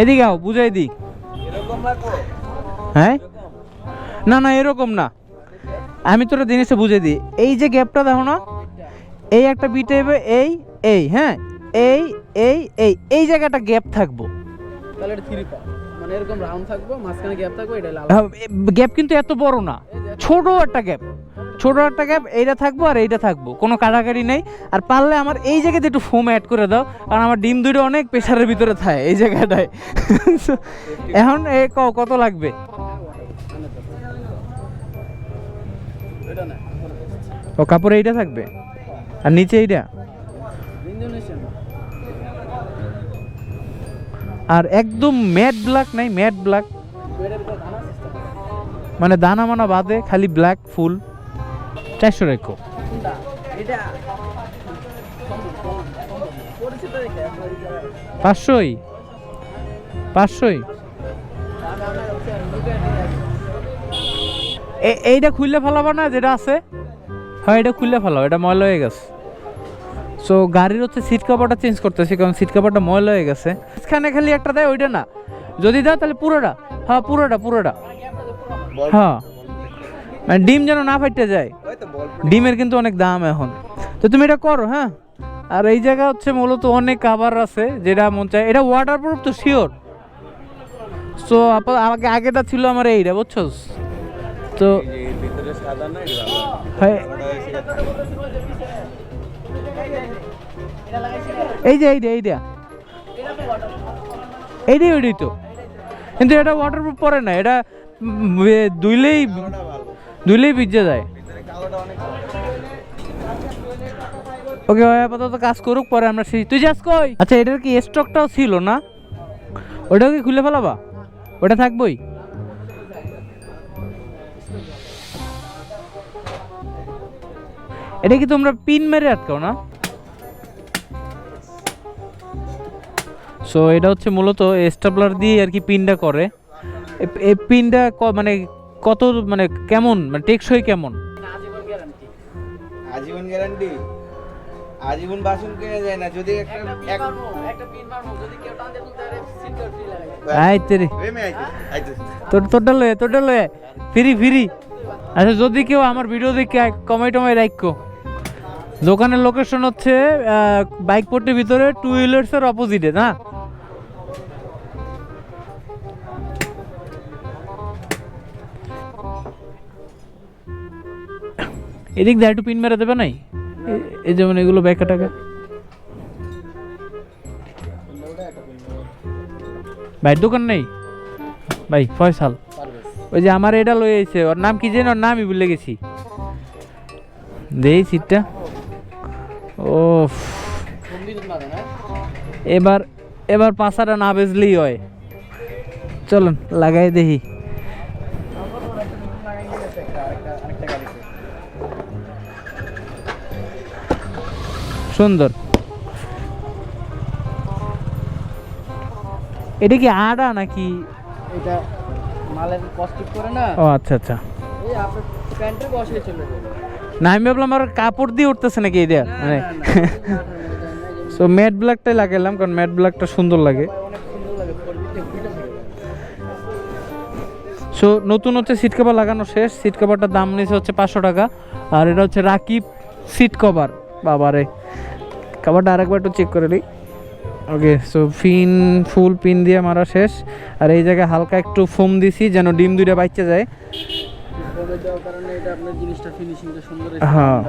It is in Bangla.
এদিকে আও বুঝাই দিই। হ্যাঁ? না না এরকম না। আমি তোরা জিনিসটা বুঝে দিই। এই যে গ্যাপটা দেখো না এই একটা বিটে এই এই হ্যাঁ? এই এই এই এই জায়গাটা গ্যাপ থাকব। তাহলে এটা থ্রি পা মানে এরকম রাউন্ড থাকব মাঝখানে গ্যাপ থাকবে এটা লাল। গ্যাপ কিন্তু এত বড় না। ছোট একটা গ্যাপ ছোট একটা গ্যাপ এইটা থাকব আর এইটা থাকব। কোনো কাটাকাটি নেই। আর পারলে আমার এই জায়গাতে একটু ফোম অ্যাড করে দাও কারণ আমার ডিম দুটো অনেক প্রেশারের ভিতরে থাকে এই জায়গাটায়। এখন এ কত লাগবে? ও কাপড়ে এইটা থাকবে? আর নিচে এইটা? আর একদম ম্যাট ব্ল্যাক নাই ম্যাট ব্ল্যাক মানে দানা মানা বাদে খালি ব্ল্যাক ফুল চারশো রেখো। পাঁচশোই? পাঁচশোই? এইটা খুললে ফেলাবো না যেটা আছে? হ্যাঁ এটা খুললে ফেলাও এটা ময়লা হয়ে গেছে। সো গাড়ির হচ্ছে সিট কাভারটা চেঞ্জ করতেছি কারণ সিট কাভারটা ময়লা হয়ে গেছে। এখানে খালি একটা দেয় ওইটা না। যদি দাও তাহলে পুরোটা। হ্যাঁ পুরোটা পুরোটা। হ্যাঁ। মানে ডিম যেন না ফাইটে যায়। ডিমের কিন্তু অনেক দাম এখন। তো তুমি এটা করো হ্যাঁ? আর এই জায়গা হচ্ছে মূলত অনেক কাভার আছে যেটা মন চায়। এটা ওয়াটার প্রুফ তো শিওর সো আমাকে আগেটা ছিল আমার এইটা বুঝছ? তো এই যে এইটা এইটা এইটাই ওইটাই তো। কিন্তু এটা ওয়াটারপ্রুফ পরে না এটা উম, ধুইলেই ভিজে যায়। ওকে ভাই আপাতত কাজ করুক পরে আমরা সেই তুই যাস কই? আচ্ছা এটার কি স্টকটাও ছিল না? ওটাও কি খুলে ফেলাবা? ওটা থাকবোই। এটা কি তোমরা পিন মেরে আটকাও না? সো এটা হচ্ছে মূলত স্টাপলার দিয়ে আর কি পিনটা করে। এই পিনটা মানে কত মানে কেমন মানে টেকসই কেমন? আজীবন গ্যারান্টি আজীবন গ্যারান্টি আজীবন বাসন কেনা যায় না যদি একটা একটা পিন মারবো যদি কেউ টান দিয়ে পারে ফ্রি লাগাই আই তেরে। ওই আইতে আইতে তোর তোরটা লয়ে তোরটা লয়ে। Free free. আচ্ছা যদি কেউ আমার ভিডিও দেখে কমাই টমাই রাখো দোকানের লোকেশন হচ্ছে বাইক পট্টির ভিতরে টু হুইলার্সের অপোজিটে না? এদিক দিয়ে একটু পিন মেরে দেবে নাই? এই যেমন এগুলো ব্যাকা টাকা ভাইয়ের দোকান নেই? ভাই, ফয়সাল। ওই যে আমার এটা লয়ে এসে ওর নাম কি জানি ওর নামই ভুলে গেছি। দেই সিটটা। ও এবার এবার পাঁচাটা না বেজলেই হয়। চলুন, লাগাই দেখি। সুন্দর এটা কি আড়া নাকি এটা মালের কস্টিক করে না ও আচ্ছা আচ্ছা এই আপনার প্যান্টের বসে চলে না আমি ভাবলাম আর কাপড় দিয়ে উঠতেছে নাকি এটা না, মানে সো ম্যাট ব্ল্যাকটাই লাগাইলাম কারণ ম্যাট ব্ল্যাকটা সুন্দর লাগে সো নতুন হচ্ছে সিট কভার লাগানো শেষ সিট কভারটার দাম নিয়েছে হচ্ছে পাঁচশো টাকা আর এটা হচ্ছে রাকিব সিট কভার বাবারে। কাবার আরেকবার একটু চেক করে নিই। Okay so pin full pin দিয়ে মারা শেষ। আর এই জায়গায় হালকা একটু ফোম দিছি যেন ডিম দুইটা বাইচে যায়। হ্যাঁ।